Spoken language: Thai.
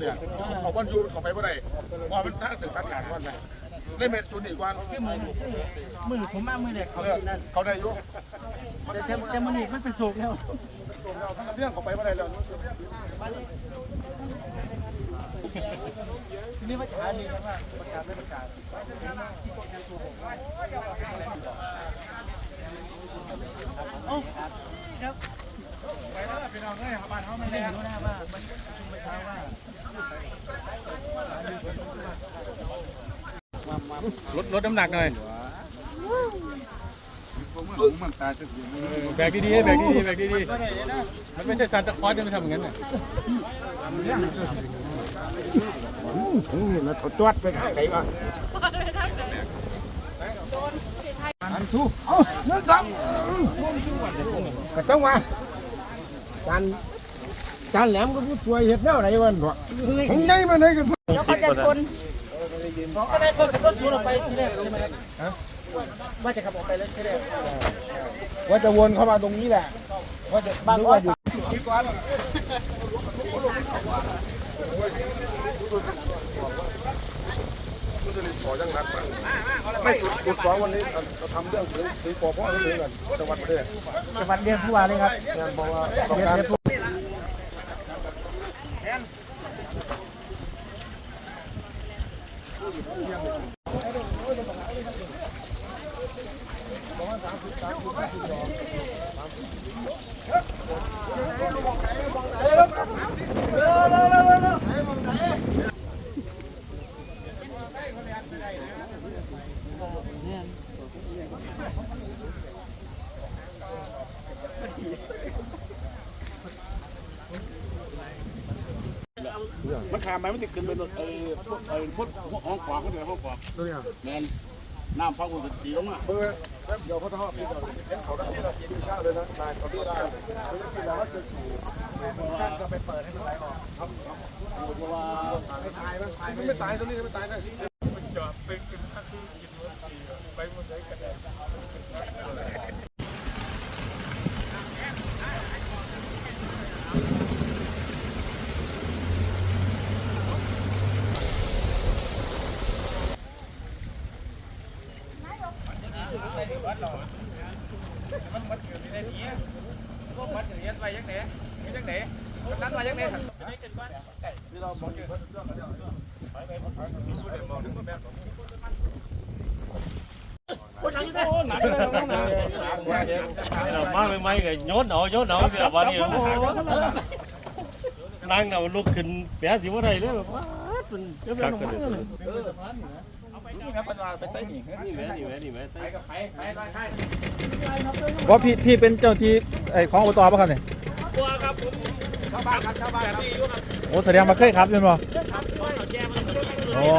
เนี่ยเอาวันยูเขาไปเมื่อไรว่ามันตั้งถึงตัดงานวันไหนได้เม็ดจุดอีกวันมือผมมามือเด็กเขาเออที่นั่นเขาได้อยุแต่แต่แต่มันนี่มันเป็นโศกแล้วเรื่องเขาไปเมื่อไรแล้วทีนี้ว่าจะหาดีนะว่าประกาศไม่ประกาศโอ้ครับไปแล้วพี่น้องเอ้ยบ้านเขาไม่ไม่ได้ได้เห็นว่าว่ามันประชุมเมื่อเช้าว่า ลดลดน้ำหนักหน่อยแบกดีๆแบกดีๆแบกดีๆมันไม่ใช่ซานตาคลอสจะไม่ทำอย่างนั้นน่ะแล้วจวดไปทางไหนวะอันทูเอาเนื้อสองก็ต้องว่าจานจานแหลมก็พูดช่วยเห็ดแนวไหนวันวะของไงมาไหนก็สิเขาจะช นของก็ได้คนขับรถชนออกไปทีแรกใช่ไหมฮะว่าจะขับออกไปแล้วทีแรกว่าจะวนเข้ามาตรงนี้แหละว่าจะนึกว่าอยู่ไม่จุดจุดสองวันนี้เราทำเรื่องถึงถึงปอพ่อถึงกันจังหวัดประเทศจังหวัดเดียนผู้ว่าเลยครับบอกว่าต้องการ เนี่ย มันขาดไหมมันติดขึ้นไปเออพวกเออพวกห้องขวางก็เป็นห้องขวางแมนน้ำฟังมันตีลงมาเดี๋ยวเขาจะหอบพี่เราเห็นเขาได้ที่เรากินข้าวเลยนะนายเขาที่ได้เขาจะกินแล้วก็จะสูบก็ไปเปิดให้มันไหลออกครับเพราะว่าไม่ตายไหมตายไม่ตายตรงนี้ไม่ตายนะมันจอดเป็นกินข้าวกินไปหมดเลยกันเลย มาไม่ไม่ก็โยนเอาโยนเอาเสียวันนี้นั่งเอาลุกขึ้นแปะสิว่าไรเลยแบบว่ามันจะเป็นของมันเลย นี่ครับปัจจุบันไปใต้หนีนี่แม่นี่แม่นี่แม่ไปกับไปไปไปไปว่าพี่พี่เป็นเจ้าที่ไอ้ของอบตป่ะครับเนี่ยชาวบ้านครับชาวบ้านครับโอ้แสดงมาเคยขับใช่ไหมอ๋อ